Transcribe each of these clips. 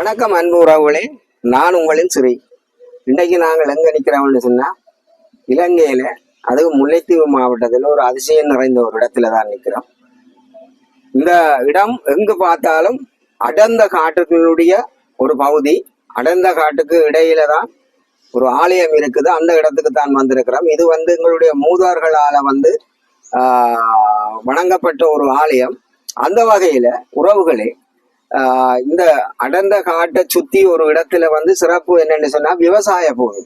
வணக்கம் அன்பு உறவுகளே. நான் உங்களின் சிறை. இன்றைக்கு நாங்கள் எங்கே நிற்கிறோம்னு சொன்னால் இலங்கையில் அதுவும் முல்லைத்தீவு மாவட்டத்தில் ஒரு அதிசயம் நிறைந்த ஒரு இடத்துல தான் நிற்கிறோம் இந்த இடம் எங்கு பார்த்தாலும் அடர்ந்த காட்டுகளுடைய ஒரு பகுதி. அடர்ந்த காட்டுக்கு இடையில தான் ஒரு ஆலயம் இருக்குது. அந்த இடத்துக்கு தான் வந்திருக்கிறோம். இது வந்து எங்களுடைய மூதார்களால் வந்து வணங்கப்பட்ட ஒரு ஆலயம். அந்த வகையில் உறவுகளே இந்த அடர்ந்த காட்டை சுத்தி ஒரு இடத்துல வந்து சிறப்பு என்னன்னு சொன்னா விவசாய பூமி.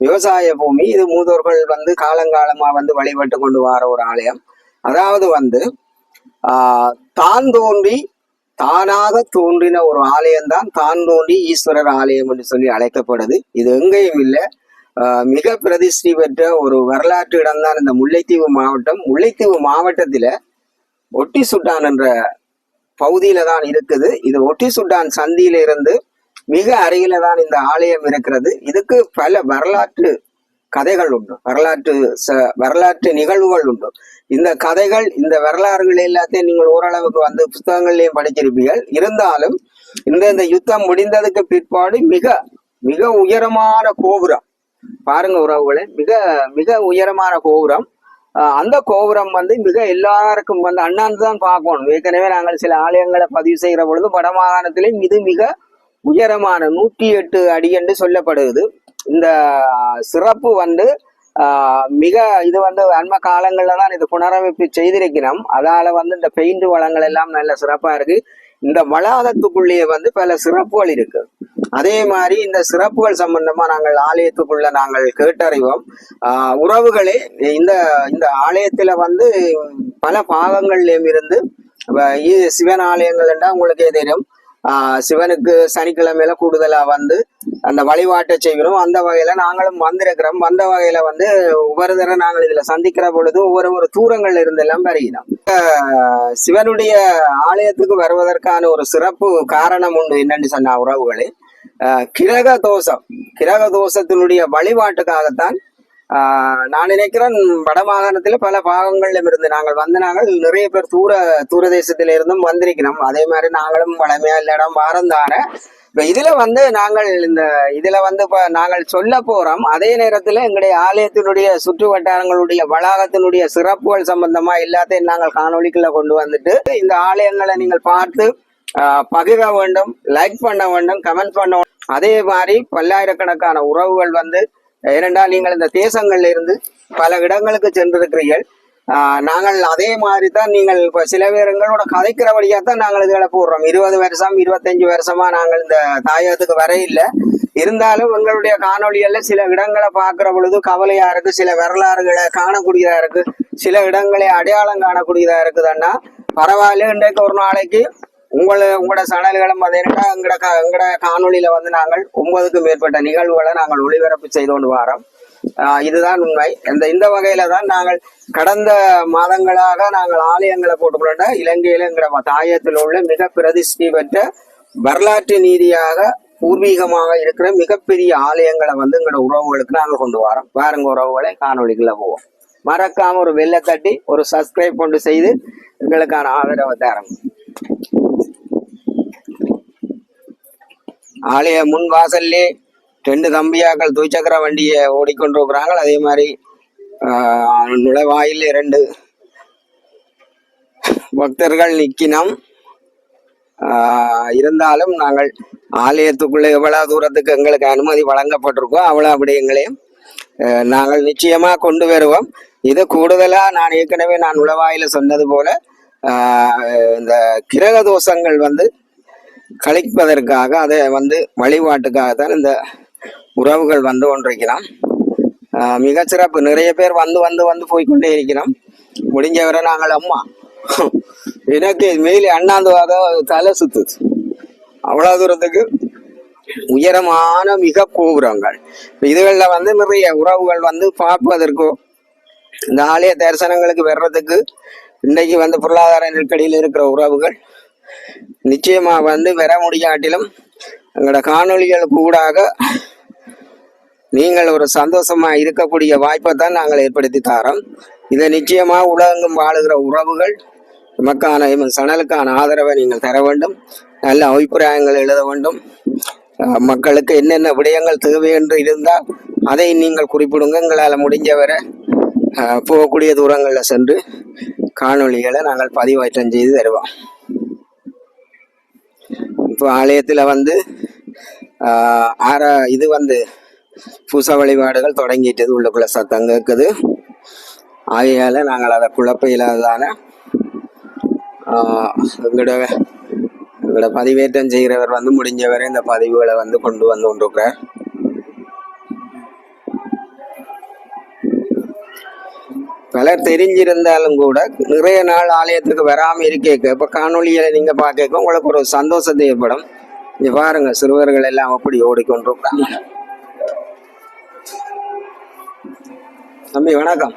விவசாய பூமி இது மூதோர்கள் வந்து காலங்காலமா வந்து வழிபட்டு கொண்டு வர ஒரு ஆலயம். அதாவது வந்து ஆஹ், தான் தோன்றி தானாக தோன்றின ஒரு ஆலயம் தான் தான் தோன்றி ஈஸ்வரர் ஆலயம் என்று சொல்லி அழைக்கப்படுது. இது எங்கேயும் இல்லை. மிக பிரதிஷ்டி பெற்ற ஒரு வரலாற்று இடம்தான் இந்த முல்லைத்தீவு மாவட்டம். முல்லைத்தீவு மாவட்டத்தில் ஒட்டி சுட்டான் என்ற பகுதியில தான் இருக்குது. இது ஒட்டி சுட்டான் சந்தியில இருந்து மிக அருகில தான் இந்த ஆலயம் இருக்கிறது. இதுக்கு பல வரலாற்று கதைகள் உண்டு. வரலாற்று ச- வரலாற்று நிகழ்வுகள் உண்டு. இந்த கதைகள் இந்த வரலாறுகள் எல்லாத்தையும் நீங்கள் ஓரளவுக்கு வந்து புத்தகங்கள்லயும் படிச்சிருப்பீர்கள். இருந்தாலும் இந்த இந்த யுத்தம் முடிந்ததுக்கு பிற்பாடு மிக மிக உயரமான கோபுரம். பாருங்க உறவுகளை மிக மிக உயரமான கோபுரம். அந்த கோபுரம் வந்து மிக எல்லாருக்கும் வந்து அண்ணாந்து தான் பார்க்கணும். ஏற்கனவே நாங்கள் சில ஆலயங்களை பதிவு செய்கிற பொழுது வடமாகாணத்திலேயும் இது மிக உயரமான நூற்றி எட்டு அடி என்று சொல்லப்படுகிறது. இந்த சிறப்பு வந்து மிக இது வந்து அண்மை காலங்களில் தான் இது புனரமைப்பு செய்திருக்கிறோம். அதால வந்து இந்த பெயிண்ட் வளங்கள் எல்லாம் நல்ல சிறப்பாக இருக்கு. இந்த வளாகத்துக்குள்ளேயே வந்து பல சிறப்புகள் இருக்கு. அதே மாதிரி இந்த சிறப்புகள் சம்பந்தமா நாங்கள் ஆலயத்துக்குள்ள நாங்கள் கேட்டறிவோம். உறவுகளே இந்த இந்த ஆலயத்துல வந்து பல பாகங்கள்லயும் இருந்து வ- சிவன் ஆலயங்கள் என்றால் உங்களுக்கே தெரியும். சிவனுக்கு சனிக்கிழமையில கூடுதலா வந்து அந்த வழிபாட்டை செய்கிறோம். அந்த வகையில நாங்களும் வந்திருக்கிறோம். வந்த வகையில வந்து ஒவ்வொரு தடவை நாங்கள் இதுல சந்திக்கிற பொழுது ஒவ்வொரு ஒரு தூரங்கள்ல இருந்து எல்லாம் வருகிறோம் சிவனுடைய ஆலயத்துக்கு வருவதற்கான ஒரு சிறப்பு காரணம் உண்டு என்னன்னு சொன்ன உறவுகளே. கிரக தோஷம். கிரக தோஷத்தினுடைய வழிபாட்டுக்காகத்தான் நான் நினைக்கிறேன் வடமாகாணத்தில் பல பாகங்களிலும் இருந்து நாங்கள் வந்து நாங்கள் நிறைய பேர் தூர தூர இருந்தும் வந்திருக்கிறோம். அதே மாதிரி நாங்களும் வளமையா இல்ல இடம் இப்போ இதில் வந்து நாங்கள் இந்த இதில் வந்து இப்போ நாங்கள் சொல்ல போகிறோம் அதே நேரத்தில் எங்களுடைய ஆலயத்தினுடைய சுற்று வட்டாரங்களுடைய வளாகத்தினுடைய சிறப்புகள் சம்பந்தமாக எல்லாத்தையும் நாங்கள் காணொளிக்குள்ள கொண்டு வந்துட்டு இந்த ஆலயங்களை நீங்கள் பார்த்து பகிர வேண்டும் லைக் பண்ண வேண்டும் கமெண்ட் பண்ண வேண்டும். அதே மாதிரி பல்லாயிரக்கணக்கான உறவுகள் வந்து ஏனென்றால் நீங்கள் இந்த தேசங்கள்ல இருந்து பல இடங்களுக்கு சென்றிருக்கிறீர்கள். நாங்கள் அதே மாதிரி தான் நீங்கள் இப்போ சில பேர் எங்களோட கதைக்கிறபடியாக தான் நாங்கள் இதுகளை போடுறோம். இருபது வருஷம் இருபத்தஞ்சு வருஷமா நாங்கள் இந்த தாயகத்துக்கு வர இல்லை. இருந்தாலும் எங்களுடைய காணொலிகளில் சில இடங்களை பார்க்குற பொழுது கவலையா இருக்கு சில வரலாறுகளை காணக்கூடியதா இருக்கு சில இடங்களை அடையாளம் காணக்கூடியதா இருக்குதுன்னா பரவாயில்ல இன்றைக்கு ஒரு நாளைக்கு உங்களை உங்களோட சடல்களும் பார்த்தீங்கன்னா எங்கட கா- எங்கட வந்து நாங்கள் ஒன்பதுக்கும் மேற்பட்ட நிகழ்வுகளை நாங்கள் ஒளிபரப்பு செய்து கொண்டு வரோம். இதுதான் உண்மை. இந்த இந்த வகையில தான் நாங்கள் கடந்த மாதங்களாக நாங்கள் ஆலயங்களை போட்டுக்கொண்ட இலங்கையில எங்கட தாயத்தில் உள்ள மிக பிரதிஷ்டி பெற்ற வரலாற்று நீதியாக பூர்வீகமாக இருக்கிற மிகப்பெரிய ஆலயங்களை வந்து எங்களோட உறவுகளுக்கு நாங்கள் கொண்டு வரோம். பாருங்க உறவுகளை காணொளிக்குள்ள போவோம். மறக்காம ஒரு வெள்ளை தட்டி ஒரு சப்ஸ்கிரைப் கொண்டு செய்து எங்களுக்கான ஆதரவை தரணும். ஆலய முன் வாசல்லே ரெண்டு தம்பியாக்கள் துவிச்சக்கர வண்டியை ஓடிக்கொண்டிருக்கிறாங்க அதே மாதிரி நுழைவாயில் இரண்டு பக்தர்கள் நிற்கினோம் இருந்தாலும் நாங்கள் ஆலயத்துக்குள்ளே எவ்வளோ தூரத்துக்கு எங்களுக்கு அனுமதி வழங்கப்பட்டிருக்கோ அவ்வளோ விடயங்களையும் நாங்கள் நிச்சயமாக கொண்டு வருவோம். இது கூடுதலாக நான் ஏற்கனவே நான் நுழைவாயில சொன்னது போல இந்த கிரக தோஷங்கள் வந்து கழிப்பதற்காக அதை வந்து வழிபாட்டுக்காக தான் இந்த உறவுகள் வந்து கொண்டிருக்கிறோம் மிகச்சிறப்பு நிறைய பேர் வந்து வந்து வந்து போய்க்கொண்டே இருக்கிறோம். முடிஞ்சவரை நாங்கள் அம்மா. எனக்கு மேலே அண்ணாந்துவாக தலை சுத்துது. அவ்வளோ தூரத்துக்கு உயரமான மிக கோபுரங்கள். இதுகளில் வந்து நிறைய உறவுகள் வந்து பார்ப்பதற்கோ இந்த ஆலய தரிசனங்களுக்கு வர்றதுக்கு இன்றைக்கு வந்து பொருளாதார நெருக்கடியில் இருக்கிற உறவுகள் நிச்சயமாக வந்து வர முடியாட்டிலும் எங்களோட காணொளிகளுக்கு ஊடாக நீங்கள் ஒரு சந்தோஷமா இருக்கக்கூடிய வாய்ப்பை தான் நாங்கள் ஏற்படுத்தி தரோம். இதை நிச்சயமாக உலகெங்கும் வாழுகிற உறவுகள் மக்கான சனலுக்கான ஆதரவை நீங்கள் தர வேண்டும். நல்ல அபிப்பிராயங்கள் எழுத வேண்டும். அஹ், மக்களுக்கு என்னென்ன விடயங்கள் தேவை என்று இருந்தால் அதை நீங்கள் குறிப்பிடுங்க. எங்களால் முடிஞ்சவரை போகக்கூடிய தூரங்களில் சென்று காணொளிகளை நாங்கள் பதிவேற்றம் செய்து தருவோம். இப்போ ஆலயத்தில் வந்து ஆற இது வந்து பூச வழிபாடுகள் தொடங்கிட்டது உள்ளுக்குள்ள சத்தம் கேட்குது ஆகையால் நாங்கள் அதை குழப்ப இல்லாததான எங்களோட எங்களோட பதிவேற்றம் செய்கிறவர் வந்து முடிஞ்சவரை இந்த பதிவுகளை வந்து கொண்டு வந்து கொண்டிருக்கிறார். பலர் தெரிஞ்சிருந்தாலும் கூட நிறைய நாள் ஆலயத்துக்கு வராமல் இருக்கேக்க. இப்போ காணொலியில் நீங்கள் பார்க்க உங்களுக்கு ஒரு சந்தோஷத்தை ஏற்படும் இங்கே பாருங்க சிறுவர்கள் எல்லாம் அப்படி ஓடிக்கொண்டிருக்காங்க தம்பி வணக்கம்.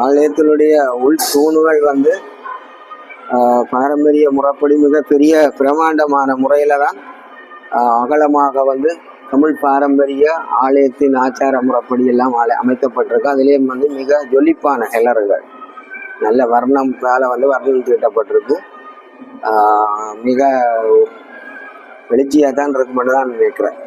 ஆலயத்தினுடைய உள் தூணுகள் வந்து ஆஹ், பாரம்பரிய முறைப்படி மிக பெரிய பிரமாண்டமான முறையில தான் அகலமாக வந்து தமிழ் பாரம்பரிய ஆலயத்தின் ஆச்சார முறைப்படி எல்லாம் அமைக்கப்பட்டிருக்கு. அதுலேயும் வந்து மிக ஜொலிப்பான கிளறுகள் நல்ல வர்ணம் மேலே வந்து வர்ணம் தீட்டப்பட்டிருக்கு. மிக வெளிச்சியாக தான் இருக்குமென்னு தான் நினைக்கிறேன்.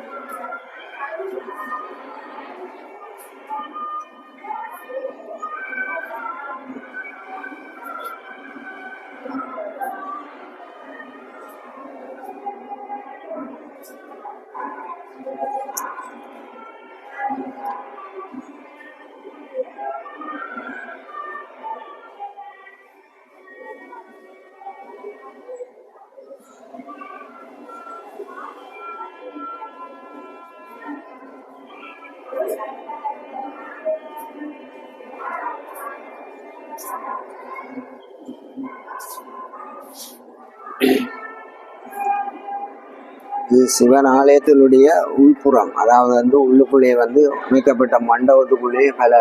சிவன் ஆலயத்தினுடைய உள்புறம் அதாவது வந்து உள்ளுக்குள்ளே வந்து அமைக்கப்பட்ட மண்டபத்துக்குள்ளே பல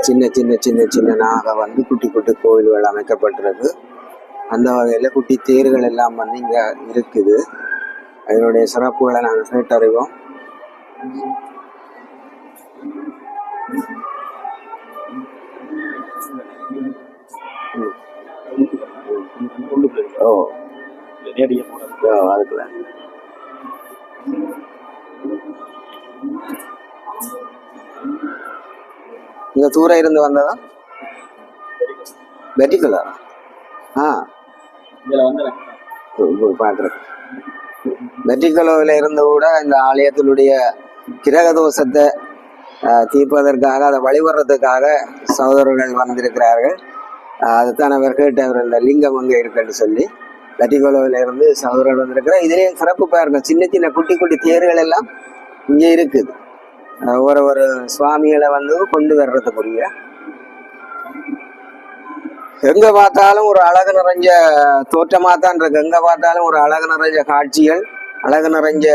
சின்ன சின்ன சின்ன சின்னனாக வந்து குட்டி குட்டி கோயில்கள் அமைக்கப்பட்டிருக்கு அந்த வகையில் குட்டி தேர்கள் எல்லாம் வந்து இங்கே இருக்குது அதனுடைய சிறப்புகளை நாங்கள் கேட்டறிவோம் ஓ ஓ அதுக்குள்ள இங்க தூரம் இருந்து வந்ததா? வெட்டிக்குலா. ஆ. பார்க்குறேன். வெட்டிக்குலவில் இருந்து கூட இந்த ஆலயத்தினுடைய கிரக தோஷத்தை தீர்ப்பதற்காக அதை வழிபடுறதுக்காக சகோதரர்கள் வந்திருக்கிறார்கள். அதுதான் அவர் கேட்டவர் இந்த லிங்கம் அங்கே இருக்குன்னு சொல்லி. லட்டிகோலோவில் இருந்து சகோதரர் வந்திருக்கிறார். இதுலேயும் சிறப்பு பாருங்க. சின்ன சின்ன குட்டி குட்டி தேர்கள் எல்லாம் இங்கே இருக்குது. ஒரு ஒரு சுவாமிகளை வந்து கொண்டு வர்றதுக்குரிய. எங்க பார்த்தாலும் ஒரு அழகு நிறைஞ்ச தோற்றமாக தான் இருக்கு. எங்க பார்த்தாலும் ஒரு அழகு நிறைஞ்ச காட்சிகள் அழகு நிறைஞ்ச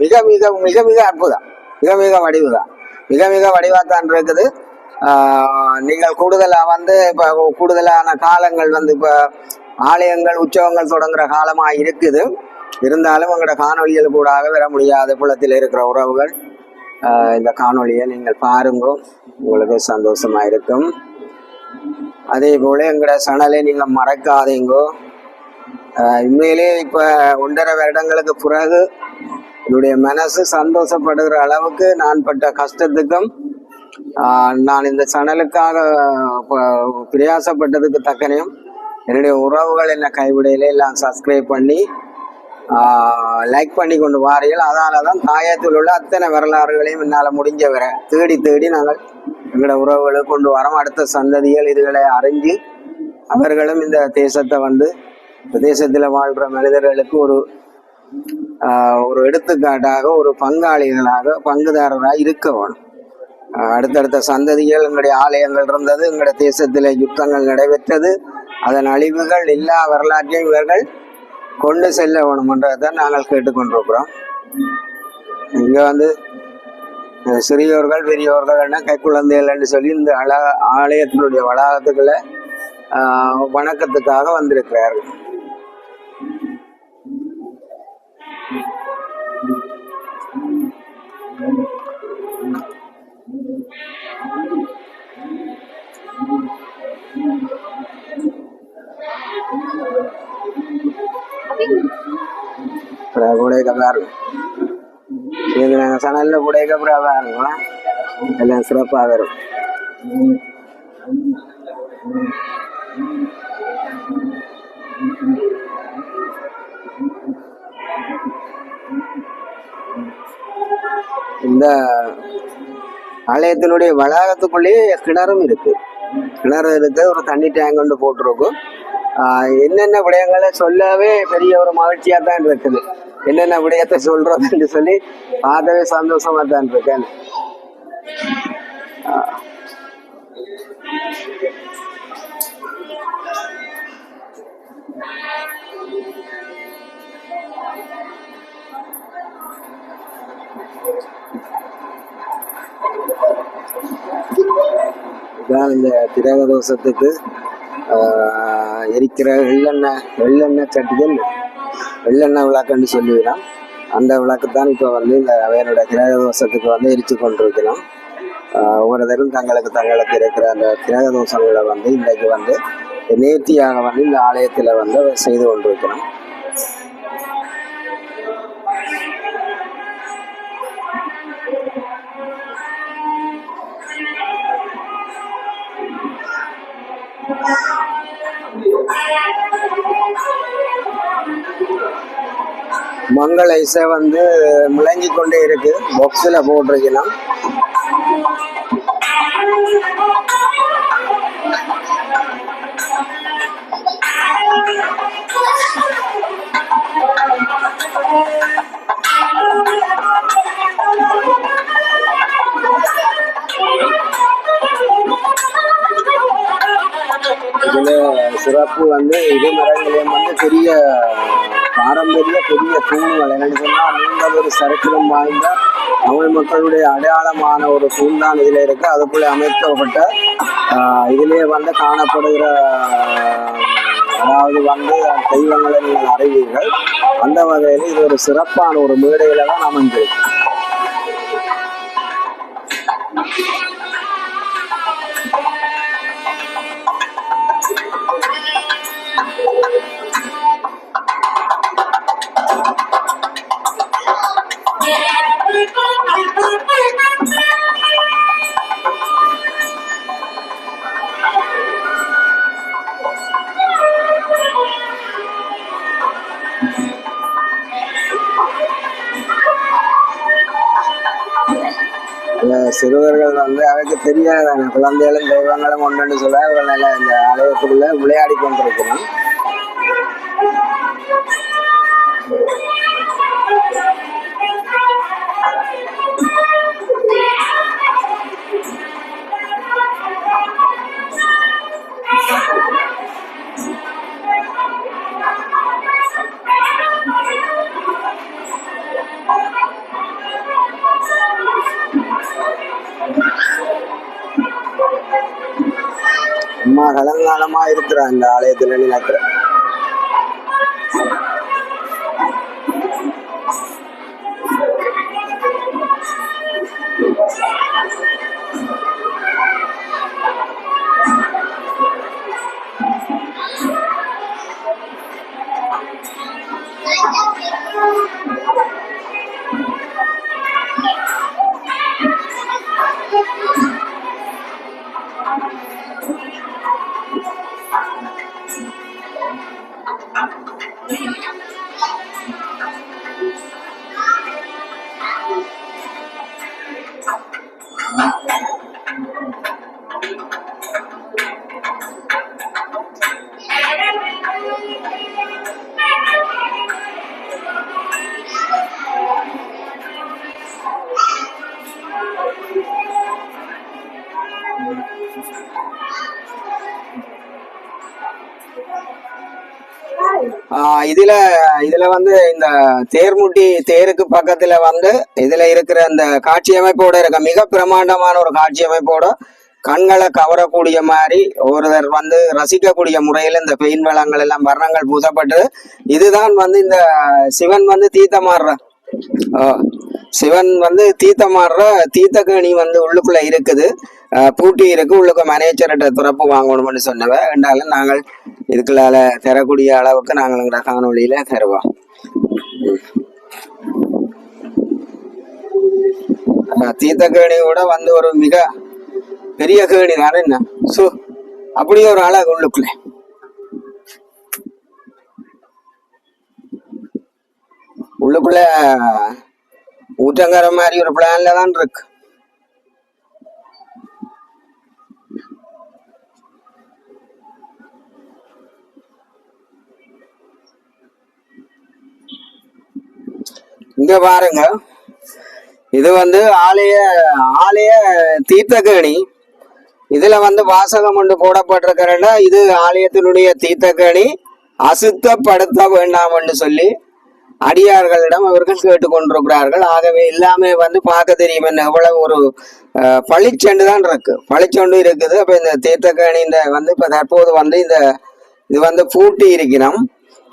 மிக மிக மிக மிக அற்புதம். மிக மிக வடிவுதான். மிக மிக வடிவாத்தான் இருக்குது. ஆஹ் நீங்கள் கூடுதலா வந்து இப்போ கூடுதலான காலங்கள் வந்து இப்போ ஆலயங்கள் உற்சவங்கள் தொடங்குற காலமா இருக்குது. இருந்தாலும் எங்களோட காணொலிகள் கூட வர முடியாத குளத்தில் இருக்கிற உறவுகள் இந்த காணொளியை நீங்கள் பாருங்க. உங்களுக்கு சந்தோஷமா இருக்கும். அதே போல எங்களோட சணலை நீங்கள் மறக்காதீங்கோ. ஆஹ் உண்மையிலே ஒன்றரை வருடங்களுக்கு பிறகு என்னுடைய மனசு சந்தோஷப்படுகிற அளவுக்கு நான் பட்ட கஷ்டத்துக்கும் நான் இந்த சணலுக்காக பிரயாசப்பட்டதுக்கு தக்கனையும் என்னுடைய உறவுகள் என்ன கைவிடையில எல்லாம் சப்ஸ்கிரைப் பண்ணி லைக் பண்ணி கொண்டு வாரீர்கள் அதனால தான் தாயத்தில் உள்ள அத்தனை வரலாறுகளையும் என்னால் முடிஞ்ச வர தேடி தேடி நாங்கள் எங்களோட உறவுகளை கொண்டு வரோம். அடுத்த சந்ததிகள் இதுகளை அறிஞ்சு அவர்களும் இந்த தேசத்தை வந்து இந்த தேசத்தில் வாழ்கிற மனிதர்களுக்கு ஒரு ஒரு எடுத்துக்காட்டாக ஒரு பங்காளிகளாக பங்குதாரராக இருக்க வேணும். அடுத்தடுத்த சந்ததிகள் எங்களுடைய ஆலயங்கள் இருந்தது எங்களுடைய தேசத்தில் யுத்தங்கள் நடைபெற்றது. அதன் அழிவுகள் எல்லா வரலாற்றையும் இவர்கள் கொண்டு செல்ல வேணுமென்றதான் நாங்கள் கேட்டுக்கொண்டிருக்கிறோம். இங்கே வந்து சிறியோர்கள் பெரியோர்கள் என்ன என்று சொல்லி இந்த அழ ஆலயத்தினுடைய வளாகத்துக்குள்ள வணக்கத்துக்காக வந்திருக்கிறார்கள். அப்புறம் கூடைக்க இருக்கும் இது நாங்கள் சணலில் கூடைக்க அதான் பாருங்க. எல்லாம் சிறப்பாக வரும். இந்த ஆலயத்தினுடைய வளாகத்துக்குள்ளேயே கிணறும் இருக்கு. கிணறு இருக்கு. ஒரு தண்ணி டேங்க் ஒன்று போட்டிருக்கும். என்னென்ன விடயங்களை சொல்லவே பெரிய ஒரு மகிழ்ச்சியாக தான் இருக்குது. என்னென்ன விடயத்தை சொல்றதுன்னு சொல்லி பார்க்கவே சந்தோஷமா தான் இருக்கேன். திரவ இந்த தோஷத்துக்கு ஆஹ், எரிக்கிற வெள்ளெண்ணெய் வெள்ளெண்ணெய் சட்டிகள். எள்ளெண்ணெய் விளக்குன்னு சொல்லிவிடும் அந்த விளக்கு தான் இப்போ வந்து இந்த அவையனுடைய கிரக தோஷத்துக்கு வந்து எரித்து கொண்டிருக்கிறோம். ஒவ்வொருத்தரும் தங்களுக்கு தங்களுக்கு இருக்கிற அந்த கிரக தோஷங்களை வந்து இன்றைக்கு வந்து நேர்த்தியாக வந்து இந்த ஆலயத்தில் வந்து செய்து கொண்டிருக்கிறோம். மங்கள இசை வந்து முழங்கி கொண்டே இருக்கு. பாக்ஸில் போட்டிருக்கலாம். சிறப்பு வந்து இது மரங்களையும் வந்து பெரிய பாரம்பரிய பெரிய தூண்கள் என்னன்னு சொன்னால் நீங்கள் ஒரு சரக்கிலும் வாய்ந்த தமிழ் மக்களுடைய அடையாளமான ஒரு தூண் தான் இதில் இருக்கு. அதுக்குள்ளே அமைக்கப்பட்ட இதிலே வந்து காணப்படுகிற அதாவது வந்து தெய்வங்களை நீங்கள் அறிவீர்கள் அந்த வகையில் இது ஒரு சிறப்பான ஒரு மேடையில தான் அமைஞ்சிருக்கு சிறுவர்கள் வந்து அவைக்கு தெரியாத குழந்தைகளும் தெய்வங்களும் ஒன்றுன்னு சொல்ல அவர்கள் நல்ல இந்த ஆலயத்துக்குள்ள விளையாடி கொண்டிருக்கிறோம். நினைக்கிறேன் அந்த ஆலயத்தில் நினைக்கிறேன் வந்து இந்த தேர்முட்டி தேருக்கு பக்கத்துல வந்து இதுல இருக்கிற அந்த காட்சி அமைப்போட இருக்க மிக பிரமாண்டமான ஒரு காட்சி அமைப்போட கண்களை கவரக்கூடிய மாதிரி ஒருவர் வந்து ரசிக்கக்கூடிய முறையில் இந்த பெயின் வளங்கள் எல்லாம் வர்ணங்கள் பூசப்பட்டு இதுதான் வந்து இந்த சிவன் வந்து தீர்த்தமாடுற ஆ, சிவன் வந்து தீர்த்தமாடுற தீர்த்தகணி வந்து உள்ளுக்குள்ள இருக்குது. பூட்டி இருக்கு. உள்ளுக்கு மேனேஜர்கிட்ட துறப்பு வாங்கணும்னு சொன்னவ என்றாலும் நாங்கள் இதுக்குள்ளால தரக்கூடிய அளவுக்கு நாங்கள் எங்களோட காணொலியில தருவோம். ஆ, தீர்த்தகேணியோட வந்து ஒரு மிக பெரிய கேணி தானே. என்ன? சு அப்படியே ஒரு அழகு உள்ளுக்குள்ள. உள்ளுக்குள்ள ஊற்றங்கர மாதிரி ஒரு பிளான்ல தான் இருக்கு. இங்க பாருங்க. இது வந்து ஆலய ஆலய தீர்த்தகேணி. இதுல வந்து வாசகம் ஒன்று போடப்பட்டிருக்கிறன்னா இது ஆலயத்தினுடைய தீர்த்தகேணி. அசுத்தப்படுத்த வேண்டாம்னு சொல்லி அடியார்களிடம் அவர்கள் கேட்டுக்கொண்டிருக்கிறார்கள். ஆகவே எல்லாமே வந்து பார்க்க தெரியும் என்ன எவ்வளவு ஒரு அஹ், பளிச்செண்டு தான் இருக்கு. பளிச்செண்டு இருக்குது. அப்ப இந்த தீர்த்தகணி இந்த வந்து இப்ப தற்போது வந்து இந்த இது வந்து பூட்டி இருக்கணும்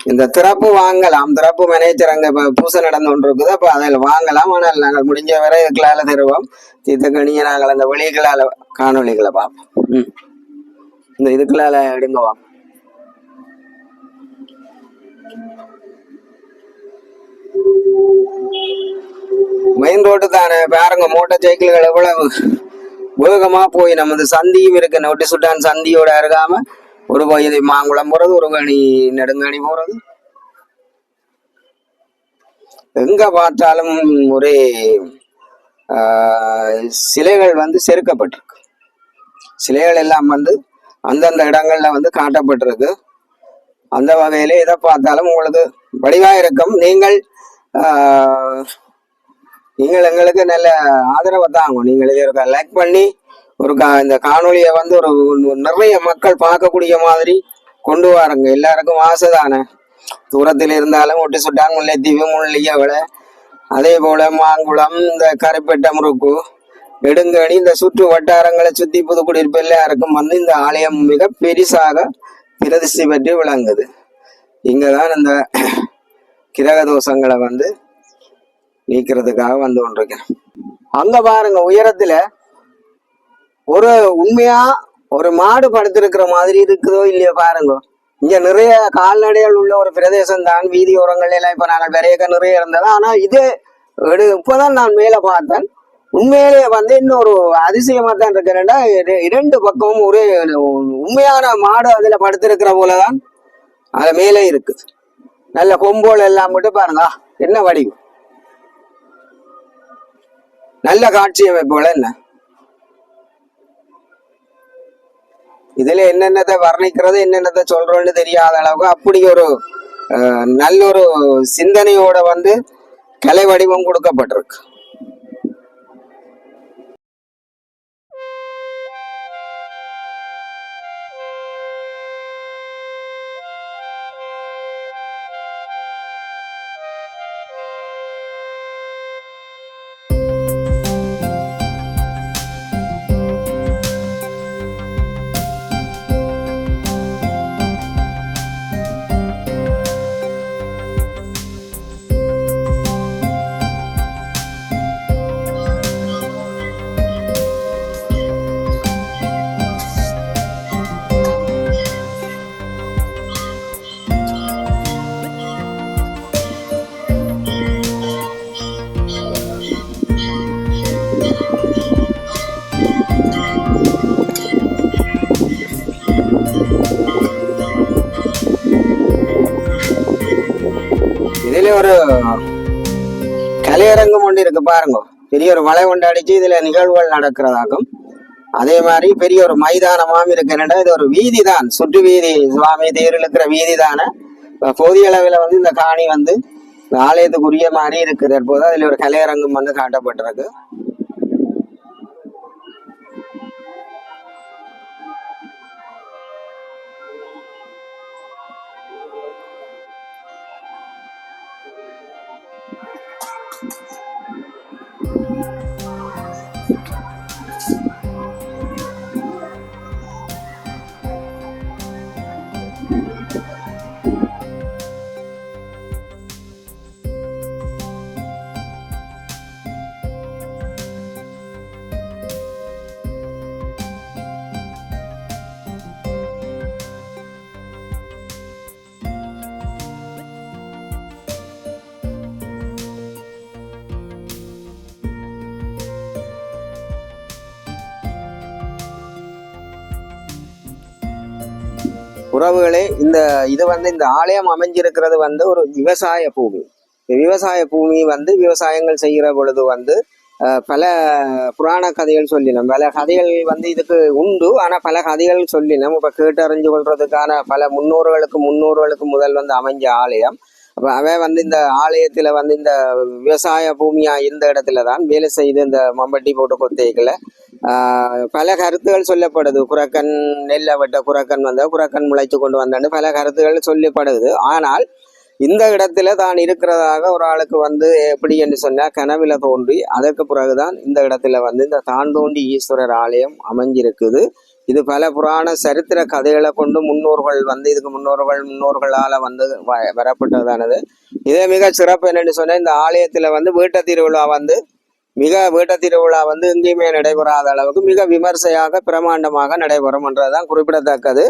இந்த திறப்பு வாங்கலாம். திறப்பு மேனேஜர் அங்க இப்ப பூசை நடந்து கொண்டு இருக்குது அப்ப அதில் வாங்கலாம். ஆனால் நாங்கள் முடிஞ்ச வரை இதுக்களால தருவோம். இதுக்கணிய நாங்கள் அந்த வெளிகளால காணொளிகளை பார்ப்போம். ம். இந்த இதுக்களால எடுங்குவோம் மெயின் ரோடு தானே. பாருங்க மோட்டார் சைக்கிள்கள் எவ்வளவு வேகமா போய் நமது சந்தியும் இருக்கு. நோட்டி சுட்டான் சந்தியோட அருகாம. ஒரு பகுதி மாங்குளம் போறது ஒரு கணி நெடுங்கணி போறது. எங்க பார்த்தாலும் ஒரே சிலைகள் வந்து செருக்கப்பட்டிருக்கு. சிலைகள் எல்லாம் வந்து அந்தந்த இடங்கள்ல வந்து காட்டப்பட்டிருக்கு. அந்த வகையில எதை பார்த்தாலும் உங்களுக்கு வடிவா இருக்கும். நீங்கள் நீங்கள் எங்களுக்கு நல்ல ஆதரவை தாங்க. நீங்கள் இதை லைக் பண்ணி ஒரு கா இந்த காணொலியை வந்து ஒரு நிறைய மக்கள் பார்க்கக்கூடிய மாதிரி கொண்டு வாருங்க. எல்லாருக்கும் ஆசை தானே தூரத்தில் இருந்தாலும் ஒட்டி சுட்டான் முல்லைத்தீவு முள்ளியவளை அதே போல மாங்குளம் இந்த கரைப்பேட்டை முறுக்கு நெடுங்கணி இந்த சுற்று வட்டாரங்களை சுத்தி புதுக்குடியிருப்பு எல்லாருக்கும் வந்து இந்த ஆலயம் மிக பெரிசாக பிரதிஷ்டி பெற்று விளங்குது. இங்கதான் இந்த கிரக தோஷங்களை வந்து நீக்கிறதுக்காக வந்து கொண்டிருக்கேன் அங்க பாருங்க உயரத்துல ஒரு உண்மையா ஒரு மாடு படுத்திருக்கிற மாதிரி இருக்குதோ இல்லையோ பாருங்க. இங்க நிறைய கால்நடைகள் உள்ள ஒரு பிரதேசம் தான் வீதி ஓரங்கள் எல்லாம் இப்ப நாங்கள் விரையக்க நிறைய இருந்தது. ஆனா இது இப்பதான் நான் மேல பார்த்தேன். உண்மையிலேயே வந்து இன்னொரு அதிசயமா தான் இருக்கிறேன்டா இரண்டு பக்கமும் ஒரே உண்மையான மாடு அதுல படுத்திருக்கிற போலதான் அது மேலே இருக்குது நல்ல கொம்போல் எல்லாம் மட்டும் பாருங்க. என்ன வடிவு நல்ல காட்சி அமைப்புகள் என்ன? இதுல என்னென்னதை வர்ணிக்கிறது என்னென்னதை சொல்றோம்னு தெரியாத அளவுக்கு அப்படி ஒரு நல்ல ஒரு சிந்தனையோட வந்து கலை வடிவம் கொடுக்கப்பட்டிருக்கு. பாருங்க. பெரிய ஒரு வலை ஒன்று அடிச்சு இதுல நிகழ்வுகள் நடக்கிறதாகும் அதே மாதிரி பெரிய ஒரு மைதானமாம் இருக்கிற இது ஒரு வீதி தான் சுற்று வீதி சுவாமி தேர் இழுக்கிற வீதி தானே போதிய அளவில் வந்து இந்த காணி வந்து ஆலயத்துக்குரிய மாதிரி இருக்குது. தற்போது அதில் ஒரு கலையரங்கம் வந்து காட்டப்பட்டிருக்கு. உறவுகளே இந்த இது வந்து இந்த ஆலயம் அமைஞ்சிருக்கிறது வந்து ஒரு விவசாய பூமி. இந்த விவசாய பூமி வந்து விவசாயங்கள் செய்கிற பொழுது வந்து பல புராண கதைகள் சொல்லினோம். பல கதைகள் வந்து இதுக்கு உண்டு. ஆனால் பல கதைகள் சொல்லினோம். இப்ப கேட்டறிஞ்சு கொள்றதுக்கான பல முன்னோர்களுக்கு முன்னோர்களுக்கு முதல் வந்து அமைஞ்ச ஆலயம். அப்போ அவன் வந்து இந்த ஆலயத்தில் வந்து இந்த விவசாய பூமியாக இருந்த இடத்துல தான் வேலை செய்து இந்த மம்பட்டி போட்டு கொத்தைகளை பல கருத்துகள் சொல்லப்படுது. குரக்கன் நெல்லை வெட்ட குரக்கன் வந்த குரக்கன் முளைச்சு கொண்டு வந்தான்னு பல கருத்துகள் சொல்லப்படுது. ஆனால் இந்த இடத்துல தான் இருக்கிறதாக ஒரு ஆளுக்கு வந்து எப்படி என்று சொன்னால் கனவில் தோன்றி அதற்கு பிறகுதான் இந்த இடத்துல வந்து இந்த தாண்டோண்டி ஈஸ்வரர் ஆலயம் அமைஞ்சிருக்குது. இது பல புராண சரித்திர கதைகளை கொண்டு முன்னோர்கள் வந்து இதுக்கு முன்னோர்கள் முன்னோர்களால் வந்து வ- வரப்பட்டதானது. இதே மிக சிறப்பு என்னென்னு சொன்னால் இந்த ஆலயத்தில் வந்து வீட்ட திருவிழா வந்து மிக வீட்ட திருவிழா வந்து எங்கேயுமே நடைபெறாத அளவுக்கு மிக விமர்சையாக பிரமாண்டமாக நடைபெறும் என்றதுதான் குறிப்பிடத்தக்கது.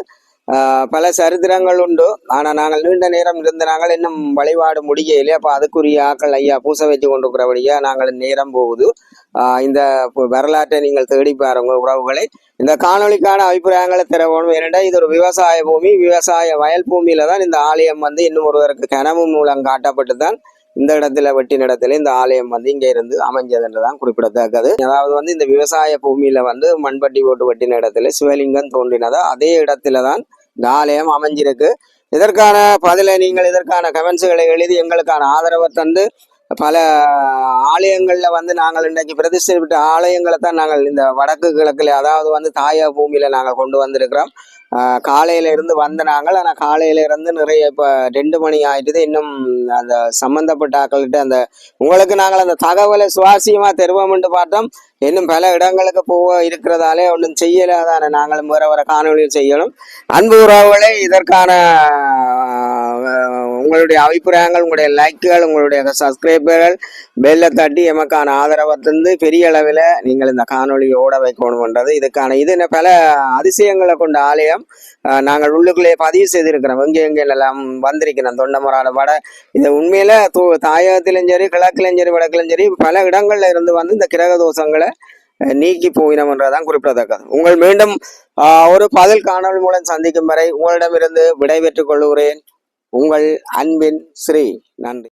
பல சரித்திரங்கள் உண்டு. ஆனால் நாங்கள் நீண்ட நேரம் இருந்த நாங்கள் இன்னும் வழிபாடு முடியலையே அப்போ அதுக்குரிய ஆக்கள் ஐயா பூச வச்சு கொண்டிருக்கிறபடியா நாங்கள் நேரம் போகுது. இந்த வரலாற்றை நீங்கள் தேடி பாருங்க உறவுகளை. இந்த காணொலிக்கான அபிப்பிராயங்களை திறவணும் ஏனென்றால் இது ஒரு விவசாய பூமி. விவசாய வயல் பூமியில தான் இந்த ஆலயம் வந்து இன்னும் ஒருவருக்கு கனவு மூலம் காட்டப்பட்டு தான் இந்த இடத்துல வெட்டின இடத்துல இந்த ஆலயம் வந்து இங்க இருந்து அமைஞ்சதுன்றதான் குறிப்பிடத்தக்கது. அதாவது வந்து இந்த விவசாய பூமியில வந்து மண்பட்டி போட்டு வெட்டின இடத்துல சிவலிங்கம் தோன்றினதோ. அதே இடத்துல தான் இந்த ஆலயம் அமைஞ்சிருக்கு. இதற்கான பதிலை நீங்கள் இதற்கான கமெண்ட்ஸுகளை எழுதி எங்களுக்கான ஆதரவை தந்து பல ஆலயங்கள்ல வந்து நாங்கள் இன்றைக்கு விட்ட ஆலயங்களை தான் நாங்கள் இந்த வடக்கு கிழக்கில் அதாவது வந்து தாயா பூமியில நாங்கள் கொண்டு வந்திருக்கிறோம். காலையில இருந்து வந்த நாங்கள். ஆனால் காலையில இருந்து நிறைய இப்போ ரெண்டு மணி ஆயிட்டுது. இன்னும் அந்த சம்பந்தப்பட்ட ஆக்கள்கிட்ட அந்த உங்களுக்கு நாங்கள் அந்த தகவலை சுவாரஸ்யமா தருவோம்னு பார்த்தோம். இன்னும் பல இடங்களுக்கு போக இருக்கிறதாலே ஒன்றும் செய்யலாதான நாங்களும் வேற வேற காணொலியில் செய்யணும். அன்பு உறவுகளே இதற்கான உங்களுடைய அபிப்பிராயங்கள் உங்களுடைய லைக்குகள் உங்களுடைய சப்ஸ்கிரைபர்கள் பெல்லை தட்டி எமக்கான ஆதரவை தந்து பெரிய அளவில் நீங்கள் இந்த காணொளியை ஓட வைக்கணும்ன்றது இதுக்கான இது என்ன பல அதிசயங்களை கொண்ட ஆலயம். நாங்கள் உள்ளுக்குள்ளே பதிவு செய்திருக்கிறோம். எங்கே எங்கே எல்லாம் வந்திருக்கிறோம். தொண்டமராட வட இது உண்மையில் தூ- தாயகத்திலும் சரி கிழக்கிலும் சரி வடக்கிலும் சரி பல இடங்கள்ல இருந்து வந்து இந்த கிரக தோஷங்களை நீக்கி போயினம்ன்றதான் குறிப்பிடத்தக்கது. உங்கள் மீண்டும் ஒரு பதில் காணொலி மூலம் சந்திக்கும் வரை உங்களிடமிருந்து விடைபெற்றுக் கொள்கிறேன். உங்கள் அன்பின் ஸ்ரீ நன்றி.